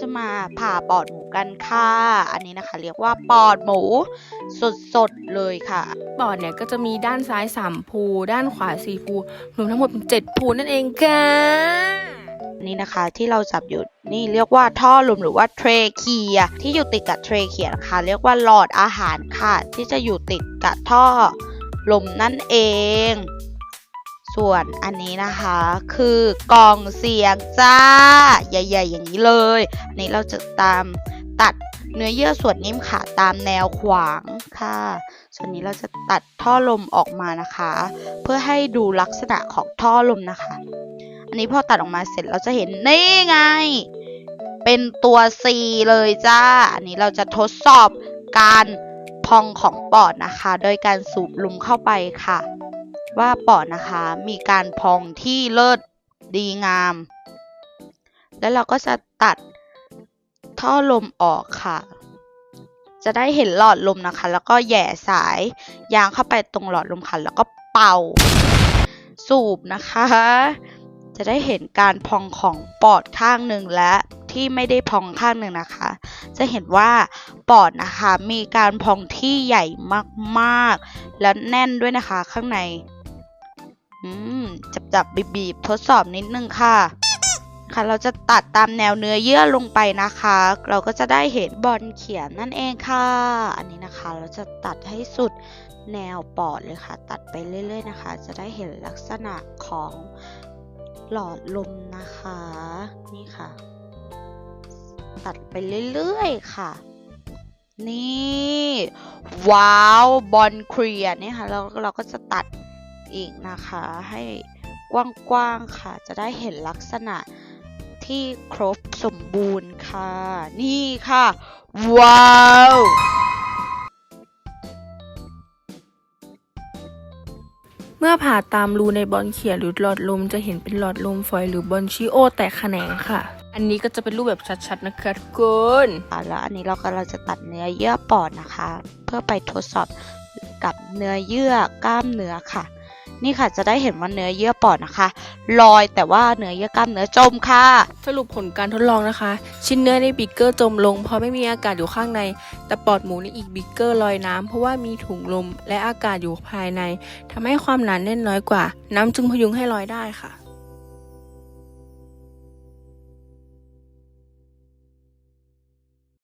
จะมาผ่าปอดหมูกันค่ะ อันนี้นะคะ เรียกว่าปอดหมูสดๆเลยค่ะ ปอดเนี่ยก็จะมีด้านซ้ายสามภูด้านขวาสี่ภูรวมทั้งหมดเป็นเจ็ดภูนั่นเองค่ะนี่นะคะที่เราจับอยู่นี่เรียกว่าท่อลมหรือว่าเทรเคียที่อยู่ติดกับเทรเคียนะคะ เรียกว่าหลอดอาหารค่ะ ที่จะอยู่ติดกับท่อลมนั่นเอง ส่วนอันนี้นะคะ คือกล่องเสียงจ้า ใหญ่ ๆ อย่างนี้เลยอันนี้เราจะตามตัดเนื้อเยื่อส่วนนิ่มค่ะตามแนวขวางค่ะ ส่วนนี้เราจะตัดท่อลมออกมานะคะ เพื่อให้ดูลักษณะของท่อลมนะคะ อันนี้พอตัดออกมาเสร็จเราจะเห็นนี่ไง เป็นตัว C เลยจ้า อันนี้เราจะทดสอบการพองของปอดนะคะ โดยการสูบลมเข้าไปค่ะ ว่าปอดนะคะมีการพองที่เลิศดีงาม แล้วเราก็จะตัดท่อลมออกค่ะ จะได้เห็นหลอดลมนะคะ แล้วก็แย่สายยางเข้าไปตรงหลอดลมค่ะ แล้วก็เป่าสูบนะคะ จะได้เห็นการพองของปอดข้างหนึ่งและที่ไม่ได้พองข้างหนึ่งนะคะ จะเห็นว่าปอดนะคะมีการพองที่ใหญ่มากๆ แล้วแน่นด้วยนะคะข้างใน อืม จับจับบีบบีบๆทดสอบนิดนึงค่ะ ค่ะ เราจะตัดตามแนวเนื้อเยื่อลงไปนะคะ เราก็จะได้เห็นบอลเขียนนั่นเองค่ะ อันนี้นะคะ เราจะตัดให้สุดแนวปอดเลยค่ะ ตัดไปเรื่อย ๆ นะคะ จะได้เห็นลักษณะของหลอดลมนะคะ นี่ค่ะ ตัดไปเรื่อย ๆ ค่ะนี่ ว้าว บอลเคลียร์เนี่ยค่ะเราเราก็จะตัด อีกนะคะ ให้กว้างๆค่ะ จะได้เห็นลักษณะที่ครบสมบูรณ์ค่ะ นี่ค่ะ ว้าวเมื่อผ่าตามรูในบอลเขียนหรือหลอดลมจะเห็นเป็นหลอดลมฝอยหรือบอลชิโอแตกแขนงค่ะ อันนี้ก็จะเป็นรูปแบบชัดๆนะคะทุกคนอะแล้วอันนี้เราก็เราจะตัดเนื้อเยื่อปอดนะคะ เพื่อไปทดสอบกับเนื้อเยื่อกล้ามเนื้อค่ะ นี่ค่ะจะได้เห็นว่าเนื้อเยื่อปอดนะคะ ลอยแต่ว่าเนื้อเยื่อกล้ามเนื้อจมค่ะ สรุปผลการทดลองนะคะ ชิ้นเนื้อในบิกเกอร์จมลง เพราะไม่มีอากาศอยู่ข้างใน แต่ปอดหมูในอีกบิกเกอร์ลอยน้ำเพราะว่ามีถุงลมและอากาศอยู่ภายในทำให้ความหนาแน่นน้อยกว่า น้ำจึงพยุงให้ลอยได้ค่ะ